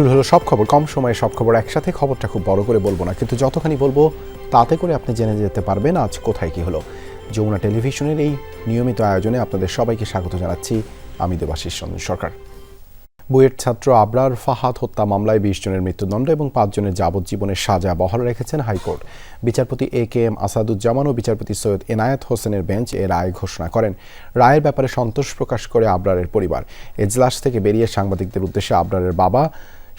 শুরু হলো সব খবর, কম সময়ে সব খবর একসাথে, খবরটা খুব বড় করে বলব না। কিন্তু যতখানি বলব, তাতে করে আপনি জেনে যেতে পারবেন আজ কোথায় কি হলো। যমুনা টেলিভিশনের এই নিয়মিত আয়োজনে আপনাদের সবাইকে স্বাগত জানাচ্ছি, আমি দেবাশিস চন্দ্র সরকার। বুয়েট ছাত্র আবরার ফাহাদ হত্যা মামলায় বিশ জনের মৃত্যুদণ্ড এবং পাঁচজনের যাবজ্জীবনের সাজা বহাল রেখেছেন হাইকোর্ট। বিচারপতি এ কে এম আসাদুজ্জামান ও বিচারপতি সৈয়দ এনায়েত হোসেনের বেঞ্চ এ রায় ঘোষণা করেন। রায়ের ব্যাপারে সন্তোষ প্রকাশ করে আবরারের পরিবার। এজলাস থেকে বেরিয়ে সাংবাদিকদের উদ্দেশ্যে আবরারের বাবা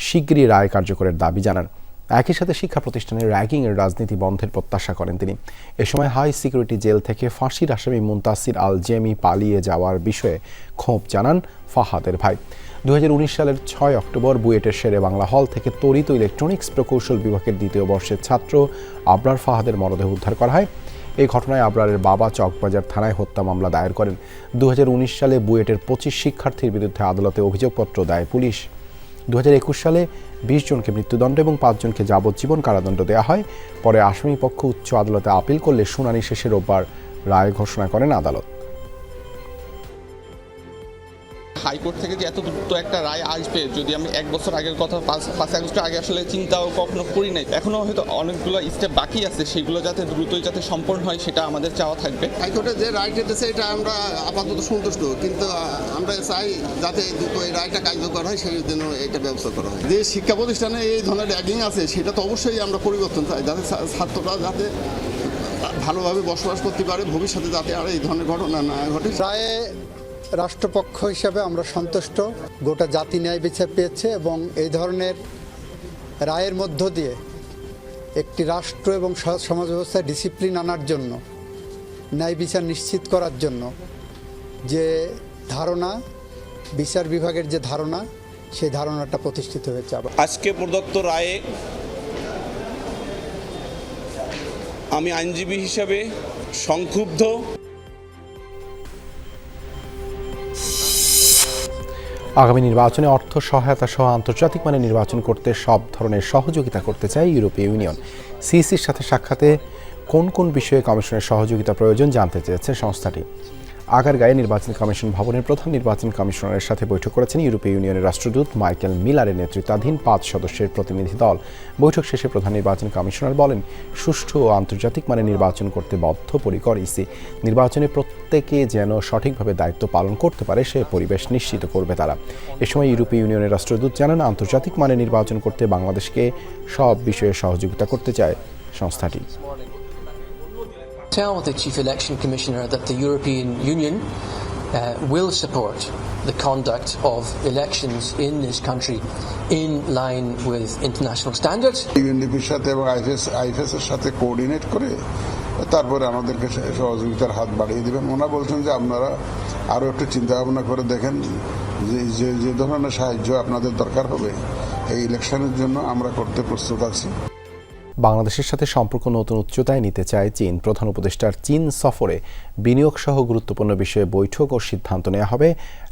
শিগগিরই রায় কার্যকরের দাবি জানান। একই সাথে শিক্ষা প্রতিষ্ঠানের র্যাগিংয়ের রাজনীতি বন্ধের প্রত্যাশা করেন তিনি। এ সময় হাই সিকিউরিটি জেল থেকে ফাঁসির আসামি মুন্তাসির আল জেমি পালিয়ে যাওয়ার বিষয়ে ক্ষোভ জানান ফাহাদের ভাই। দুই হাজার উনিশ সালের ছয় অক্টোবর বুয়েটের শেরে বাংলা হল থেকে তড়িৎ ইলেকট্রনিক্স প্রকৌশল বিভাগের দ্বিতীয় বর্ষের ছাত্র আবরার ফাহাদের মরদেহ উদ্ধার করা হয়। এই ঘটনায় আবরারের বাবা চকবাজার থানায় হত্যা মামলা দায়ের করেন। দু হাজার উনিশ সালে বুয়েটের পঁচিশ শিক্ষার্থীর বিরুদ্ধে আদালতে অভিযোগপত্র দেয় পুলিশ। দু হাজার একুশ সালে বিশ জনকে মৃত্যুদণ্ড এবং পাঁচজনকে যাবজ্জীবন কারাদণ্ড দেওয়া হয়। পরে আসামিপক্ষ উচ্চ আদালতে আপিল করলে শুনানি শেষে রোববার রায় ঘোষণা করেন আদালত। হাইকোর্ট থেকে যে এত দ্রুত একটা রায় আসবে যদি আমি এক বছর আগের কথা পাঁচ পাঁচ আগস্ট আগে আসলে চিন্তাও কখনো করি নাই। এখনও হয়তো অনেকগুলো স্টেপ বাকি আছে সেগুলো যাতে দ্রুতই যাতে সম্পন্ন হয় সেটা আমাদের চাওয়া থাকবে। হাইকোর্টে যে রায় দিতেছে এটা আমরা আপাতত সন্তুষ্ট। কিন্তু আমরা চাই যাতে দ্রুত এই রায়টা কার্যকর হয় সেই জন্য এটা ব্যবস্থা করা হয়। যে শিক্ষা প্রতিষ্ঠানে এই ধরনের র্যাগিং আছে সেটা তো অবশ্যই আমরা পরিবর্তন চাই যাতে ছাত্ররা যাতে ভালোভাবে বসবাস করতে পারে ভবিষ্যতে যাতে আর এই ধরনের ঘটনা না ঘটে। রায়ে রাষ্ট্রপক্ষ হিসাবে আমরা সন্তুষ্ট। গোটা জাতি ন্যায় বিচার পেয়েছে এবং এই ধরনের রায়ের মধ্য দিয়ে একটি রাষ্ট্র এবং সমাজ ব্যবস্থায় ডিসিপ্লিন আনার জন্য, ন্যায় বিচার নিশ্চিত করার জন্য যে ধারণা, বিচার বিভাগের যে ধারণা, সেই ধারণাটা প্রতিষ্ঠিত হয়েছে আবার। আজকে প্রদত্ত রায়ে আমি আইনজীবী হিসাবে সংক্ষুব্ধ আগামী নির্বাচনে অর্থ সহায়তা সহ আন্তর্জাতিক মানে নির্বাচন করতে সব ধরনের সহযোগিতা করতে চায় ইউরোপীয় ইউনিয়ন। সিইসির সাথে সাক্ষাতে কোন কোন বিষয়ে কমিশনের সহযোগিতা প্রয়োজন জানতে চেয়েছে সংস্থাটি। আগারগাঁয়ে নির্বাচন কমিশন ভবনের প্রধান নির্বাচন কমিশনারের সাথে বৈঠক করেছেন ইউরোপীয় ইউনিয়নের রাষ্ট্রদূত মাইকেল মিলারের নেতৃত্বাধীন পাঁচ সদস্যের প্রতিনিধি দল। বৈঠক শেষে প্রধান নির্বাচন কমিশনার বলেন, সুষ্ঠু ও আন্তর্জাতিক মানে নির্বাচন করতে বদ্ধপরিকর ইসি। নির্বাচনে প্রত্যেকে যেন সঠিকভাবে দায়িত্ব পালন করতে পারে, সে পরিবেশ নিশ্চিত করবে তারা। এ সময় ইউরোপীয় ইউনিয়নের রাষ্ট্রদূত জানান, আন্তর্জাতিক মানে নির্বাচন করতে বাংলাদেশকে সব বিষয়ে সহযোগিতা করতে চায় সংস্থাটি। Tell the Chief Election Commissioner that the European Union uh, will support the conduct of elections in this country in line with international standards. ইউএনডিপির সাথে এবং আইএফএস আইএফএস এর সাথে কোঅর্ডিনেট করে তারপরে আমাদেরকে সহ- সহযোগিতার হাত বাড়িয়ে দিবেন ওনারা বলছেন যে আপনারা আরও একটু চিন্তা ভাবনা করে দেখেন যে যে যে ধরনের সাহায্য আপনাদের দরকার হবে এই ইলেকশনের জন্য আমরা করতে প্রস্তুত আছি বাংলাদেশের সাথে সম্পর্ক নতুন উচ্চতায় নিতে চায় চীন। প্রধান উপদেষ্টার চীন সফরে বিনিয়োগ সহ গুরুত্বপূর্ণ বিষয়ে বৈঠক ও সিদ্ধান্ত নেওয়া হবে,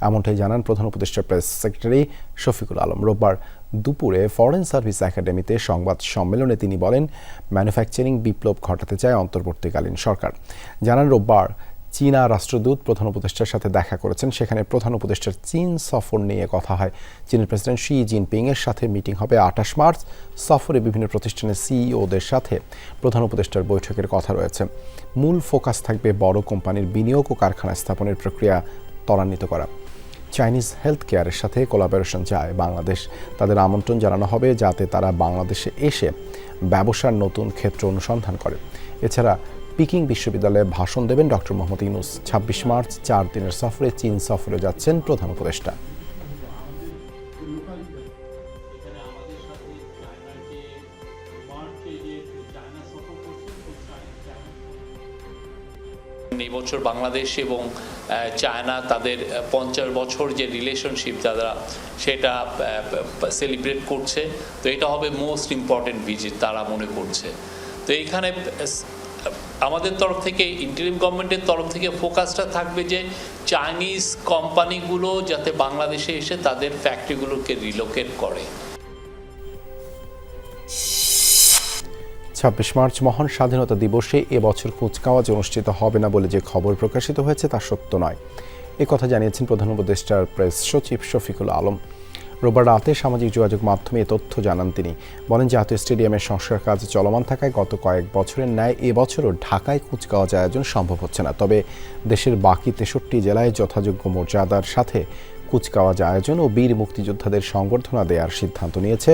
এমনটাই জানান প্রধান উপদেষ্টার প্রেস সেক্রেটারি শফিকুল আলম। রোববার দুপুরে ফরেন সার্ভিস একাডেমিতে সংবাদ সম্মেলনে তিনি বলেন, ম্যানুফ্যাকচারিং বিপ্লব ঘটাতে চায় অন্তর্বর্তীকালীন সরকার। জানান রোববার চীনা রাষ্ট্রদূত প্রধান উপদেষ্টার সাথে দেখা করেছেন। সেখানে প্রধান উপদেষ্টার চীন সফর নিয়ে কথা হয়। চীনের প্রেসিডেন্ট শি জিনপিং এর সাথে মিটিং হবে আঠাশ মার্চ। সফরে বিভিন্ন প্রতিষ্ঠানের সিইওদের সাথে প্রধান উপদেষ্টার বৈঠকের কথা রয়েছে। মূল ফোকাস থাকবে বড় কোম্পানির বিনিয়োগ ও কারখানা স্থাপনের প্রক্রিয়া ত্বরান্বিত করা। চাইনিজ হেলথ কেয়ারের সাথে কোলাবোরেশন চায় বাংলাদেশ। তাদের আমন্ত্রণ জানানো হবে যাতে তারা বাংলাদেশে এসে ব্যবসার নতুন ক্ষেত্র অনুসন্ধান করে। এছাড়া পিকিং বিশ্ববিদ্যালয়ে ভাষণ দেবেন ডক্টর মোহাম্মদ ইউনুস। ছাব্বিশ মার্চ, চার দিনের সফরে চীন সফরে যাচ্ছেন প্রধান উপদেষ্টা। এই বছর বাংলাদেশ এবং চায়না তাদের পঞ্চাশ বছর যে রিলেশনশিপ তারা সেটা সেলিব্রেট করছে। তো এটা হবে মোস্ট ইম্পর্টেন্ট ভিজিট তারা মনে করছে। তো এইখানে আমাদের তরফ থেকে ইন্টারিম গভর্নমেন্টের তরফ থেকে ফোকাসটা থাকবে যে চাইনিজ কোম্পানিগুলো যাতে বাংলাদেশে এসে তাদের ফ্যাক্টরিগুলোকে রিলোকেট করে। ছাব্বিশ মার্চ মহান স্বাধীনতা দিবসে এবছর কুচকাওয়াজ অনুষ্ঠিত হবে না বলে যে খবর প্রকাশিত হয়েছে তা সত্য নয়। কথা জানিয়েছেন প্রধান উপদেষ্টার প্রেস সচিব শফিকুল আলম। রোববার রাতে সামাজিক যোগাযোগ মাধ্যমে তথ্য জানান তিনি। বলেন, জাতীয় স্টেডিয়ামের সংস্কার কাজ চলমান থাকায় গত কয়েক বছরের ন্যায় এবছরও ঢাকায় কুচকাওয়াজ আয়োজন সম্ভব হচ্ছে না। তবে দেশের বাকি তেষট্টি জেলায় যথাযোগ্য মর্যাদার সাথে কুচকাওয়াজ আয়োজন ও বীর মুক্তিযোদ্ধাদের সংবর্ধনা দেওয়ার সিদ্ধান্ত নিয়েছে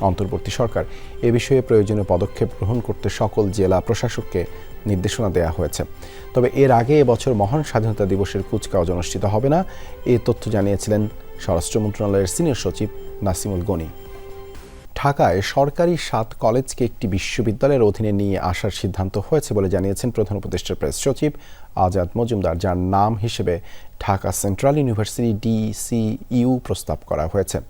অন্তর্বর্তী সরকার। এ বিষয়ে প্রয়োজনীয় পদক্ষেপ গ্রহণ করতে সকল জেলা প্রশাসককে নির্দেশনা দেওয়া হয়েছে। তবে এর আগে এবছর মহান স্বাধীনতা দিবসের কুচকাওয়াজ অনুষ্ঠিত হবে না। এ তথ্য জানিয়েছিলেন স্বরাষ্ট্র মন্ত্রণালয়ের সিনিয়র সচিব নাসিমুল গনি। ঢাকায় সরকারি সাত কলেজকে একটি বিশ্ববিদ্যালয়ের অধীনে নিয়ে আসার সিদ্ধান্ত হয়েছে বলে জানিয়েছেন প্রধান উপদেষ্টা প্রেস সচিব আজাদ মজুমদার, যার নাম হিসেবে ঢাকা সেন্ট্রাল ইউনিভার্সিটি ডিসিইউ প্রস্তাব করা হয়েছে।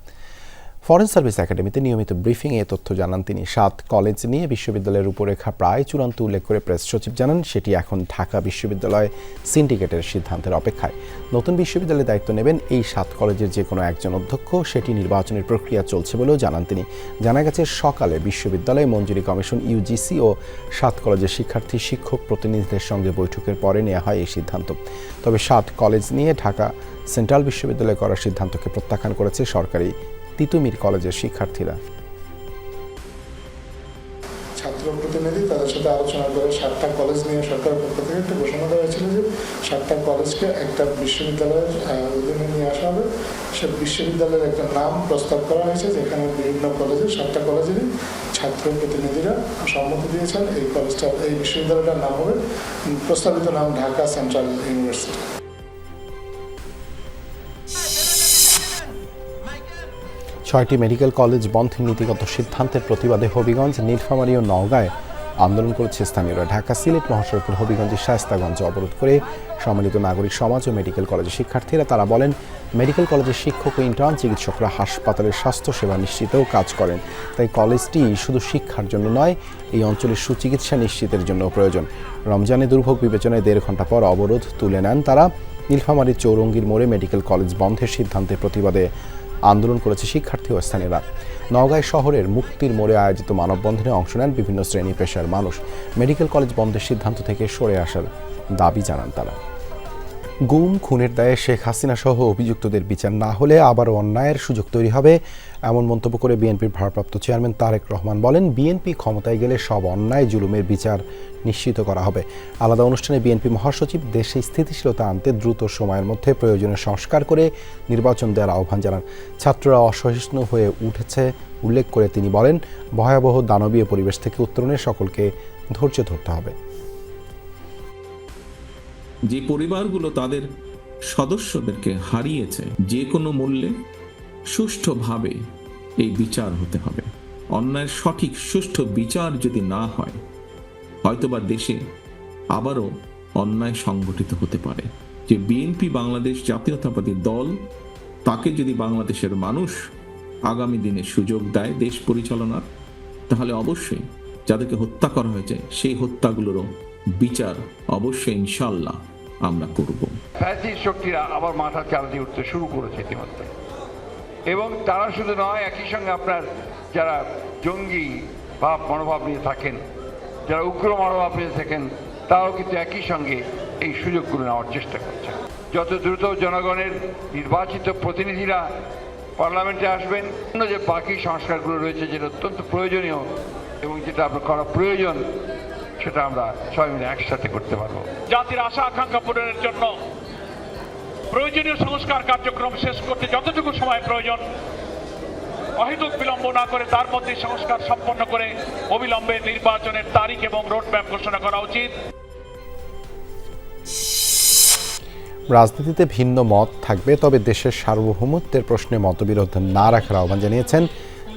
ফরেন সার্ভিস একাডেমিতে নিয়মিত ব্রিফিংয়ে এ তথ্য জানান তিনি। সাত কলেজ নিয়ে বিশ্ববিদ্যালয়ের রূপরেখা প্রায় চূড়ান্ত উল্লেখ করে প্রেস সচিব জানান, সেটি এখন ঢাকা বিশ্ববিদ্যালয় সিন্ডিকেটের সিদ্ধান্তের অপেক্ষায়। নতুন বিশ্ববিদ্যালয়ে দায়িত্ব নেবেন এই সাত কলেজের যে কোনো একজন অধ্যক্ষ, সেটি নির্বাচনের প্রক্রিয়া চলছে বলেও জানান তিনি। জানা গেছে, সকালে বিশ্ববিদ্যালয় মঞ্জুরি কমিশন ইউজিসি ও সাত কলেজের শিক্ষার্থী, শিক্ষক প্রতিনিধিদের সঙ্গে বৈঠকের পরে নেওয়া হয় এই সিদ্ধান্ত। তবে সাত কলেজ নিয়ে ঢাকা সেন্ট্রাল বিশ্ববিদ্যালয় করার সিদ্ধান্তকে প্রত্যাখ্যান করেছে সরকারি তিতুমির কলেজের শিক্ষার্থীরা। ছাত্র প্রতিনিধি, তাদের সাথে আলোচনা করে সাতটা কলেজ নিয়ে সরকারের পক্ষ থেকে একটা ঘোষণা দেওয়া হয়েছিল যে সাতটা কলেজকে একটা বিশ্ববিদ্যালয়ের অধীনে নিয়ে আসা হবে। সে বিশ্ববিদ্যালয়ের একটা নাম প্রস্তাব করা হয়েছে যেখানে বিভিন্ন কলেজে, সাতটা কলেজেরই ছাত্র প্রতিনিধিরা সম্মতি দিয়েছেন। এই কলেজটা এই বিশ্ববিদ্যালয়টার নাম হবে, প্রস্তাবিত নাম ঢাকা সেন্ট্রাল ইউনিভার্সিটি। ছয়টি মেডিকেল কলেজ বন্ধের নীতিগত সিদ্ধান্তের প্রতিবাদে হবিগঞ্জ, নীলফামারী ও নওগাঁয় আন্দোলন করেছে স্থানীয়রা। ঢাকা সিলেট মহাসড়কের হবিগঞ্জের শায়স্তাগঞ্জ অবরোধ করে সম্মিলিত নাগরিক সমাজ ও মেডিকেল কলেজের শিক্ষার্থীরা, তারা বলেন, মেডিকেল কলেজের শিক্ষক ও ইন্টার্ন চিকিৎসকরা হাসপাতালের স্বাস্থ্যসেবা নিশ্চিতেও কাজ করেন। তাই কলেজটি শুধু শিক্ষার জন্য নয়, এই অঞ্চলের সুচিকিৎসা নিশ্চিতের জন্য প্রয়োজন। রমজানে দুর্ভোগ বিবেচনায় দেড় ঘণ্টা পর অবরোধ তুলে নেন তারা। নীলফামারীর চৌরঙ্গীর মোড়ে মেডিকেল কলেজ বন্ধের সিদ্ধান্তের প্রতিবাদে আন্দোলন করেছে শিক্ষার্থী ও স্থানীয়রা। নওগাঁ শহরের মুক্তির মোড়ে আয়োজিত মানববন্ধনে অংশ নেন বিভিন্ন শ্রেণি পেশার মানুষ। মেডিকেল কলেজ বন্ধের সিদ্ধান্ত থেকে সরে আসার দাবি জানান তারা। গুম, খুনের দায়ে শেখ হাসিনা সহ অভিযুক্তদের বিচার না হলে আবারও অন্যায়ের সুযোগ তৈরি হবে, এমন মন্তব্য করে বিএনপির ভারপ্রাপ্ত চেয়ারম্যান তারেক রহমান বলেন, বিএনপি ক্ষমতায় গেলে সব অন্যায় জুলুমের বিচার নিশ্চিত করা হবে। আলাদা অনুষ্ঠানে বিএনপি মহাসচিব দেশে স্থিতিশীলতা আনতে দ্রুত সময়ের মধ্যে প্রয়োজনীয় সংস্কার করে নির্বাচন দেওয়ার আহ্বান জানান। ছাত্ররা অসহিষ্ণু হয়ে উঠেছে, উল্লেখ করে তিনি বলেন, ভয়াবহ দানবীয় পরিবেশ থেকে উত্তরণে সকলকে ধৈর্য ধরতে হবে। যে পরিবারগুলো তাদের সদস্যদেরকে হারিয়েছে, যে কোনো মূল্যে সুষ্ঠুভাবে এই বিচার হতে হবে। অন্যায়ের সঠিক, সুষ্ঠু বিচার যদি না হয়, হয়তোবা দেশে আবারও অন্যায় সংগঠিত হতে পারে। যে বিএনপি বাংলাদেশ জাতীয়তাবাদী দল, তাকে যদি বাংলাদেশের মানুষ আগামী দিনে সুযোগ দেয় দেশ পরিচালনার, তাহলে অবশ্যই যাদেরকে হত্যা করা হয়েছে, সেই হত্যাগুলোরও বিচার অবশ্যই ইনশাল্লাহ আমরা করব। শক্তিরা আবার মাথা চাল দিয়ে উঠতে শুরু করেছে ইতিমধ্যে। এবং তারা শুধু নয়, একই সঙ্গে আপনার যারা জঙ্গি ভাব, মনোভাব নিয়ে থাকেন, যারা উগ্র মনোভাব নিয়ে থাকেন, তারাও কিন্তু একই সঙ্গে এই সুযোগগুলো নেওয়ার চেষ্টা করছে যত দ্রুত জনগণের নির্বাচিত প্রতিনিধিরা পার্লামেন্টে আসবেন অন্য যে বাকি সংস্কারগুলো রয়েছে, যেটা অত্যন্ত প্রয়োজনীয় এবং যেটা আপনার করা প্রয়োজন সেটা আমরা সবাই মিলে একসাথে করতে পারব। জাতির আশা আকাঙ্ক্ষা পূরণের জন্য প্রয়োজনীয় সংস্কার কার্যক্রম শেষ করতে যতটুকু সময় প্রয়োজন অহেতুক বিলম্ব না করে তার মধ্যে সংস্কার সম্পন্ন করে অবিলম্বে নির্বাচনের তারিখ এবং রোডম্যাপ ঘোষণা করা উচিত। রাজনীতিতে ভিন্ন মত থাকবে তবে দেশের সার্বভৌমত্বের প্রশ্নে মতবিরোধ না রাখার আহ্বান জানিয়েছেন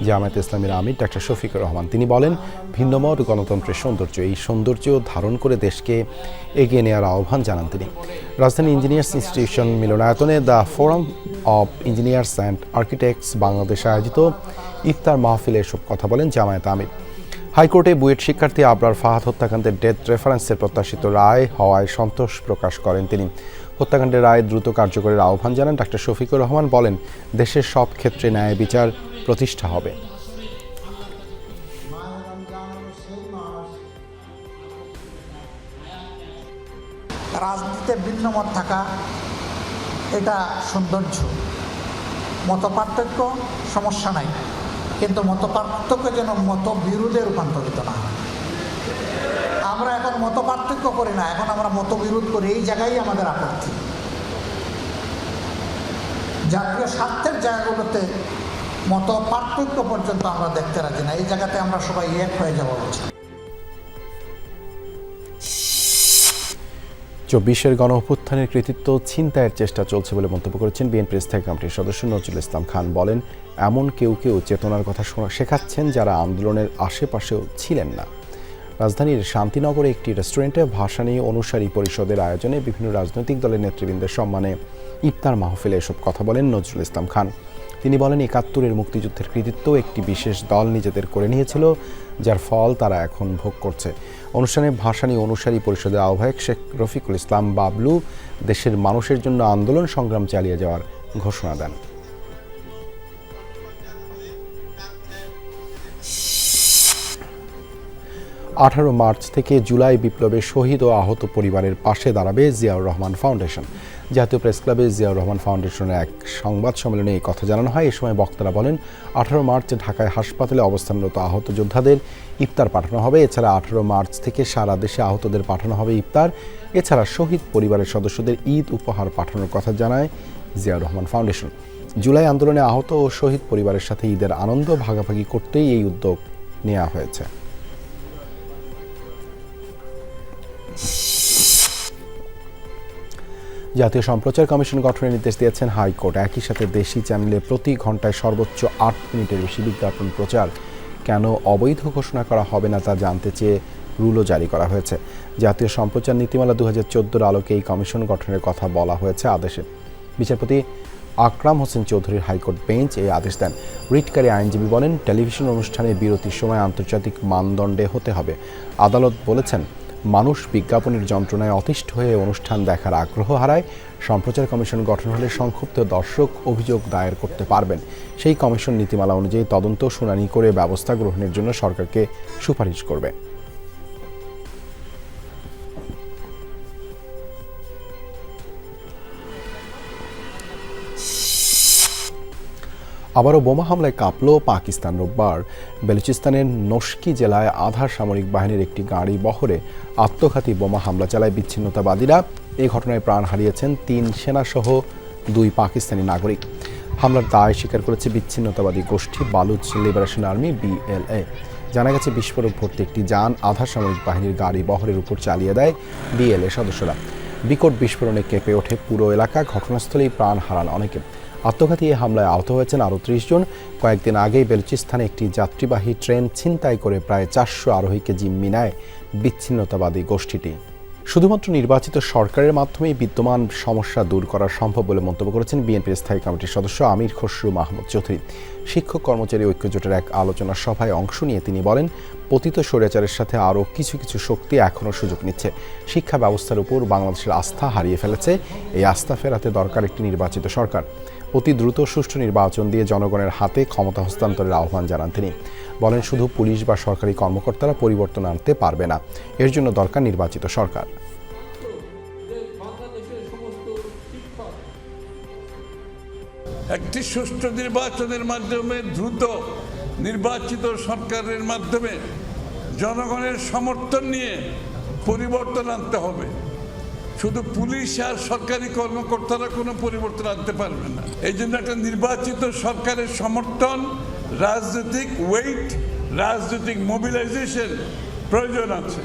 জামায়াত ইসলামের আমির ডাক্তার শফিকুর রহমান। তিনি বলেন, ভিন্নমত গণতন্ত্রের সৌন্দর্য, এই সৌন্দর্য ধারণ করে দেশকে এগিয়ে নেওয়ার আহ্বান জানান তিনি। রাজধানী ইঞ্জিনিয়ার্স ইনস্টিটিউশন মিলনায়তনে the forum of engineers and architects বাংলাদেশে আয়োজিত ইফতার মাহফিলে এসব কথা বলেন জামায়াত আমির। হাইকোর্টে বুয়েট শিক্ষার্থী আবরার ফাহাদ হত্যাকাণ্ডের ডেথ রেফারেন্সের প্রত্যাশিত রায় হওয়ায় সন্তোষ প্রকাশ করেন তিনি। হত্যাকাণ্ডের রায় দ্রুত কার্যকরের আহ্বান জানান ডাক্তার শফিকুর রহমান, বলেন, দেশের সব ক্ষেত্রে ন্যায় বিচার প্রতিষ্ঠা হবে। রাজনীতিতে ভিন্ন মত থাকা, এটা সৌন্দর্য। মত পার্থক্য সমস্যা নাই, কিন্তু মত পার্থক্য যেন মত বিরোধে রূপান্তরিত না হয়। আমরা এখন মত পার্থক্য করি না, এখন আমরা মত বিরোধ করি, এই জায়গায় আমাদের আপত্তি। জাতীয় স্বার্থের জায়গাগুলোতে মত পার্থক্য পর্যন্ত আমরা দেখতে রাজি না, এই জায়গাতে আমরা সবাই এক হয়ে যাওয়া উচিত চব্বিশের গণ অভ্যুত্থানের কৃতিত্ব ছিনতাইয়ের চেষ্টা চলছে বলে মন্তব্য করেছেন বিএনপির স্থায়ী কমিটির সদস্য নজরুল ইসলাম খান। বলেন, এমন কেউ কেউ চেতনার কথা শেখাচ্ছেন যারা আন্দোলনের আশেপাশেও ছিলেন না। রাজধানীর শান্তিনগরে একটি রেস্টুরেন্টে ভাসানী অনুসারী পরিষদের আয়োজনে বিভিন্ন রাজনৈতিক দলের নেতৃবৃন্দের সম্মানে ইফতার মাহফিলে এসব কথা বলেন নজরুল ইসলাম খান। তিনি বলেন, একাত্তরের মুক্তিযুদ্ধের কৃতিত্ব একটি বিশেষ দল নিজেদের করে নিয়েছিল, যার ফল তারা এখন ভোগ করছে। অনুষ্ঠানে ভাসানী অনুসারী পরিষদের আহ্বায়ক শেখ রফিকুল ইসলাম বাবলু দেশের মানুষের জন্য আন্দোলন সংগ্রাম চালিয়ে যাওয়ার ঘোষণা দেন। আঠারো মার্চ থেকে জুলাই বিপ্লবে শহীদ ও আহত পরিবারের পাশে দাঁড়াবে জিয়াউর রহমান ফাউন্ডেশন। জাতীয় প্রেস ক্লাবে জিয়াউর রহমান ফাউন্ডেশনের এক সংবাদ সম্মেলনে এই কথা জানানো হয়। এ সময় বক্তারা বলেন, আঠারো মার্চ ঢাকায় হাসপাতালে অবস্থানরত আহত যোদ্ধাদের ইফতার পাঠানো হবে। এছাড়া আঠারো মার্চ থেকে সারা দেশে আহতদের পাঠানো হবে ইফতার। এছাড়া শহীদ পরিবারের সদস্যদের ঈদ উপহার পাঠানোর কথা জানায় জিয়াউর রহমান ফাউন্ডেশন। জুলাই আন্দোলনে আহত ও শহীদ পরিবারের সাথে ঈদের আনন্দ ভাগাভাগি করতেই এই উদ্যোগ নেওয়া হয়েছে। জাতীয় সম্প্রচার কমিশন গঠনের নির্দেশ দিয়েছেন হাইকোর্ট। একই সাথে দেশি চ্যানেলে প্রতি ঘন্টায় সর্বোচ্চ আট মিনিটের বেশি বিজ্ঞাপন প্রচার। কেন অবৈধ ঘোষণা করা হবে না তা জানতে চেয়ে রুলও জারি করা হয়েছে। জাতীয় সম্প্রচার নীতিমালা দু হাজার চোদ্দোর আলোকে এই কমিশন গঠনের কথা বলা হয়েছে আদেশে। বিচারপতি আকরাম হোসেন চৌধুরীর হাইকোর্ট বেঞ্চ এই আদেশ দেন। রিটকারী আইনজীবী বলেন, টেলিভিশন অনুষ্ঠানে বিরতির সময় আন্তর্জাতিক মানদণ্ডে হতে হবে। আদালত বলেছেন মানুষ বিজ্ঞাপনের যন্ত্রণায় অতিষ্ঠ হয়ে অনুষ্ঠান দেখার আগ্রহ হারায়। সম্প্রচার কমিশন গঠন হলে সংক্ষুব্ধ দর্শক অভিযোগ দায়ের করতে পারবেন। সেই কমিশন নীতিমালা অনুযায়ী তদন্ত শুনানি করে ব্যবস্থা গ্রহণের জন্য সরকারকে সুপারিশ করবে। আবারও বোমা হামলায় কাঁপল পাকিস্তান রোববার। বেলুচিস্তানের নস্কি জেলায় আধার সামরিক বাহিনীর একটি গাড়ি বহরে আত্মঘাতী বোমা হামলা চালায় বিচ্ছিন্নতাবাদীরা। এই ঘটনায় প্রাণ হারিয়েছেন তিন সেনাসহ দুই পাকিস্তানি নাগরিক। হামলার দায় স্বীকার করেছে বিচ্ছিন্নতাবাদী গোষ্ঠী বালুচ লিবারেশন আর্মি, বিএলএ। জানা গেছে, বিস্ফোরক ভর্তি একটি যান আধার সামরিক বাহিনীর গাড়ি বহরের উপর চালিয়ে দেয় বিএলএ সদস্যরা। বিকট বিস্ফোরণে কেঁপে ওঠে পুরো এলাকা। ঘটনাস্থলেই প্রাণ হারান অনেকে। আত্মঘাতী হামলায় আহত হয়েছেন আরও ত্রিশ জন। কয়েকদিন আগেই বেলুচিস্তানে একটি যাত্রীবাহী ট্রেন ছিনতাই করে প্রায় চারশো আরোহীকে জিম্মি নেয় বিচ্ছিন্নতাবাদী গোষ্ঠীটি। শুধুমাত্র নির্বাচিত সরকারের মাধ্যমেই বিদ্যমান সমস্যা দূর করা সম্ভব বলে মন্তব্য করেছেন বিএনপির স্থায়ী কমিটির সদস্য আমির খসরু মাহমুদ চৌধুরী। শিক্ষক কর্মচারী ঐক্যজোটের এক আলোচনা সভায় অংশ নিয়ে তিনি বলেন, পতিত স্বৈরাচারের সাথে আরও কিছু কিছু শক্তি এখনও সুযোগ নিচ্ছে। শিক্ষা ব্যবস্থার উপর বাংলাদেশের আস্থা হারিয়ে ফেলেছে। এই আস্থা ফেরাতে দরকার একটি নির্বাচিত সরকার। অতি দ্রুত সুষ্ঠু নির্বাচন দিয়ে জনগণের হাতে ক্ষমতা হস্তান্তরের আহ্বান জানান তিনি। বলেন, শুধু পুলিশ বা সরকারি কর্মকর্তারা পরিবর্তন আনতে পারবে না। এর জন্য দরকার নির্বাচিত সরকার। একটি সুষ্ঠু নির্বাচনের মাধ্যমে, দ্রুত নির্বাচিত সরকারের মাধ্যমে জনগণের সমর্থন নিয়ে পরিবর্তন আনতে হবে। শুধু পুলিশ আর সরকারি কর্মকর্তারা কোনো পরিবর্তন আনতে পারবে না। এই জন্য একটা নির্বাচিত সরকারের সমর্থন, রাজনৈতিক ওয়েট রাজনৈতিক মোবিলাইজেশন প্রয়োজন আছে।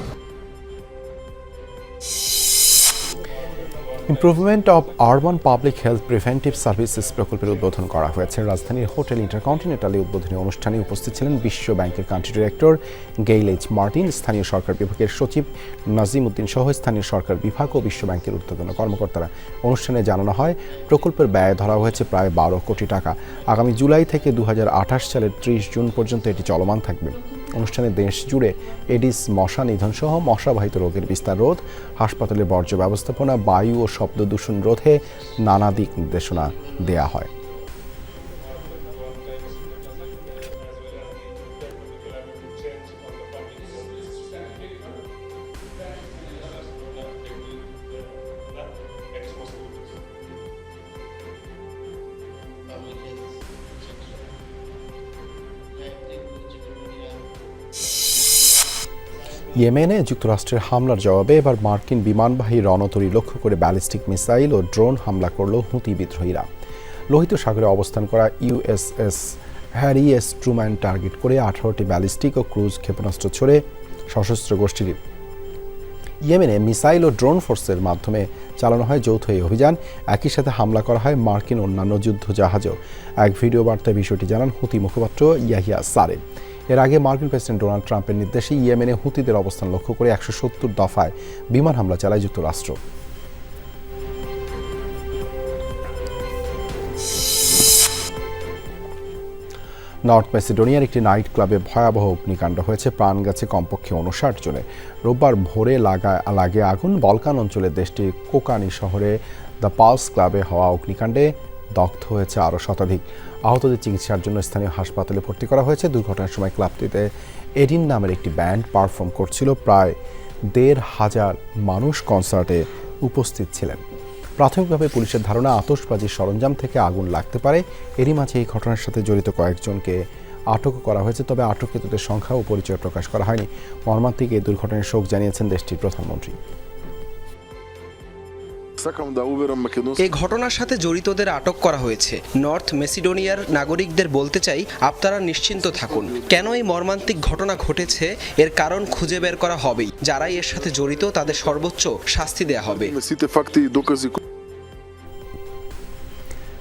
Improvement of urban public health preventive services প্রকল্পের উদ্বোধন করা হয়েছে। রাজধানীর হোটেল ইন্টারকন্টিনেন্টালে উদ্বোধনী অনুষ্ঠানে উপস্থিত ছিলেন বিশ্ব ব্যাংকের country director Gail H Martin, স্থানীয় সরকার বিভাগের সচিব নাজিম উদ্দিন সহ স্থানীয় সরকার বিভাগ ও বিশ্ব ব্যাংকের ঊর্ধ্বতন কর্মকর্তারা। অনুষ্ঠানে জানানো হয়, প্রকল্পের ব্যয় ধরা হয়েছে প্রায় বারো কোটি টাকা। আগামী জুলাই থেকে দু হাজার আঠাশ সালের ত্রিশ জুন পর্যন্ত এটি চলমান থাকবে। অনুষ্ঠানে দেশ জুড়ে এডিস, মশা নিধন সহ মশাবাহিত রোগের বিস্তার রোধ, হাসপাতালের বর্জ্য ব্যবস্থাপনা, বায়ু ও শব্দ দূষণ রোধে নানা দিক নির্দেশনা দেয়া হয়। ইয়েমেনে যুক্তরাষ্ট্রের হামলার জবাবে এবার মার্কিন বিমানবাহী রণতরী লক্ষ্য করে ব্যালিস্টিক মিসাইল ও ড্রোন হামলা করল হুতি বিদ্রোহীরা। লোহিত সাগরে অবস্থান করা USS Harry S Truman target করে আঠারোটি ব্যালিস্টিক ও ক্রুজ ক্ষেপণাস্ত্র ছড়ে সশস্ত্র গোষ্ঠীর। ইয়েমেনে মিসাইল ও ড্রোন ফোর্সের মাধ্যমে চালানো হয় যৌথ এই অভিযান। একই সাথে হামলা করা হয় মার্কিন অন্যান্য যুদ্ধ জাহাজও এক ভিডিও বার্তায় বিষয়টি জানান হুতি মুখপাত্র ইয়াহিয়া সারে। এর আগে মার্কিন প্রেসিডেন্ট ডোনাল্ড ট্রাম্পের নির্দেশে ইয়েমেনে হুতিদের অবস্থান লক্ষ্য করে একশো সত্তর দফায় বিমান হামলা চালায় যুক্তরাষ্ট্র। নর্থ মেসিডোনিয়ার একটি নাইট ক্লাবে ভয়াবহ অগ্নিকাণ্ড হয়েছে, প্রাণ গেছে কমপক্ষে উনষাট জনে। রোববার ভোরে লাগা লাগে আগুন। বলকান অঞ্চলের দেশটির কোকানি শহরে দ্য পালস ক্লাবে হওয়া অগ্নিকাণ্ডে দগ্ধ হয়েছে আরও শতাধিক। আহতদের চিকিৎসার জন্য স্থানীয় হাসপাতালে ভর্তি করা হয়েছে। দুর্ঘটনার সময় ক্লাবটিতে এডিন নামের একটি ব্যান্ড পারফর্ম করছিল। প্রায় দেড় হাজার মানুষ কনসার্টে উপস্থিত ছিলেন। প্রাথমিকভাবে পুলিশের ধারণা, আতশবাজির সরঞ্জাম থেকে আগুন লাগতে পারে। এরই মাঝে এই ঘটনার সাথে জড়িত কয়েকজনকে আটক করা হয়েছে, তবে আটককৃতদের সংখ্যা ও পরিচয় প্রকাশ করা হয়নি। মর্মান্তিক এই দুর্ঘটনায় শোক জানিয়েছেন দেশটির প্রধানমন্ত্রী। এই ঘটনার সাথে জড়িতদের আটক করা হয়েছে। নর্থ মেসিডোনিয়ার নাগরিকদের বলতে চাই আপনারা নিশ্চিন্ত থাকুন। কেন এই মর্মান্তিক ঘটনা ঘটেছে? এর কারণ খুঁজে বের করা হবেই। যারাই এর সাথে জড়িত তাদের সর্বোচ্চ শাস্তি দেয়া হবে।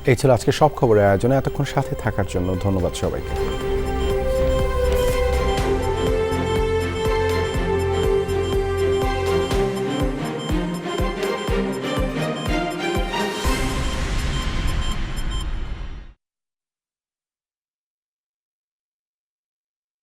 এই ছিল আজকে সব খবরের আয়োজনে। এতক্ষণ সাথে থাকার জন্য ধন্যবাদ সবাইকে।